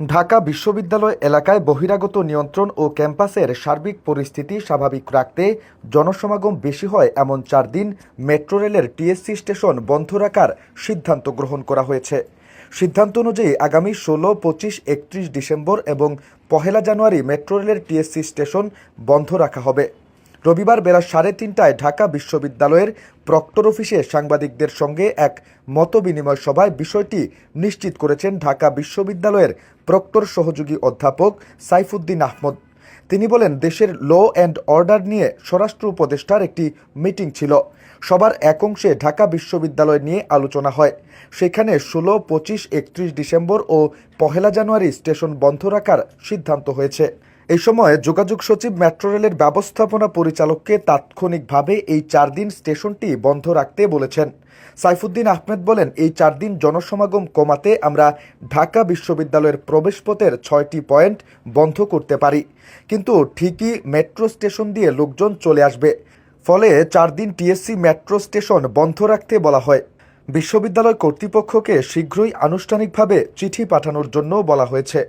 ঢাকা বিশ্ববিদ্যালয় এলাকায় বহিরাগত নিয়ন্ত্রণ ও ক্যাম্পাসের সার্বিক পরিস্থিতি স্বাভাবিক রাখতে জনসমাগম বেশি হয় এমন চার দিন মেট্রো রেলের টিএসসি স্টেশন বন্ধ রাখার সিদ্ধান্ত গ্রহণ করা হয়েছে। সিদ্ধান্ত অনুযায়ী আগামী ষোলো, পঁচিশ, একত্রিশ ডিসেম্বর এবং পহেলা জানুয়ারি মেট্রো রেলের টিএসসি স্টেশন বন্ধ রাখা হবে। রবিবার বেলা সাড়ে তিনটায় ঢাকা বিশ্ববিদ্যালয়ের প্রক্টর অফিসে সাংবাদিকদের সঙ্গে এক মতবিনিময় সভায় বিষয়টি নিশ্চিত করেছেন ঢাকা বিশ্ববিদ্যালয়ের প্রক্টর সহযোগী অধ্যাপক সাইফুদ্দিন আহমদ। তিনি বলেন, দেশের ল অ্যান্ড অর্ডার নিয়ে স্বরাষ্ট্র উপদেষ্টার একটি মিটিং ছিল। সবার এক অংশে ঢাকা বিশ্ববিদ্যালয় নিয়ে আলোচনা হয়। সেখানে ষোলো, পঁচিশ, একত্রিশ ডিসেম্বর ও পহেলা জানুয়ারি স্টেশন বন্ধ রাখার সিদ্ধান্ত হয়েছে। এই সময় যোগাযোগ সচিব মেট্রো রেলের ব্যবস্থাপনা পরিচালককে তাৎক্ষণিকভাবে এই চার দিন স্টেশনটি বন্ধ রাখতে বলেছেন। সাইফুদ্দিন আহমেদ বলেন, এই চার দিন জনসমাগম কমাতে আমরা ঢাকা বিশ্ববিদ্যালয়ের প্রবেশপথের ছয়টি পয়েন্ট বন্ধ করতে পারি। কিন্তু ঠিকই মেট্রো স্টেশন দিয়ে লোকজন চলে আসবে। ফলে চার দিন টিএসসি মেট্রো স্টেশন বন্ধ রাখতে বলা হয়। বিশ্ববিদ্যালয় কর্তৃপক্ষকে শীঘ্রই আনুষ্ঠানিকভাবে চিঠি পাঠানোর জন্য বলা হয়েছে।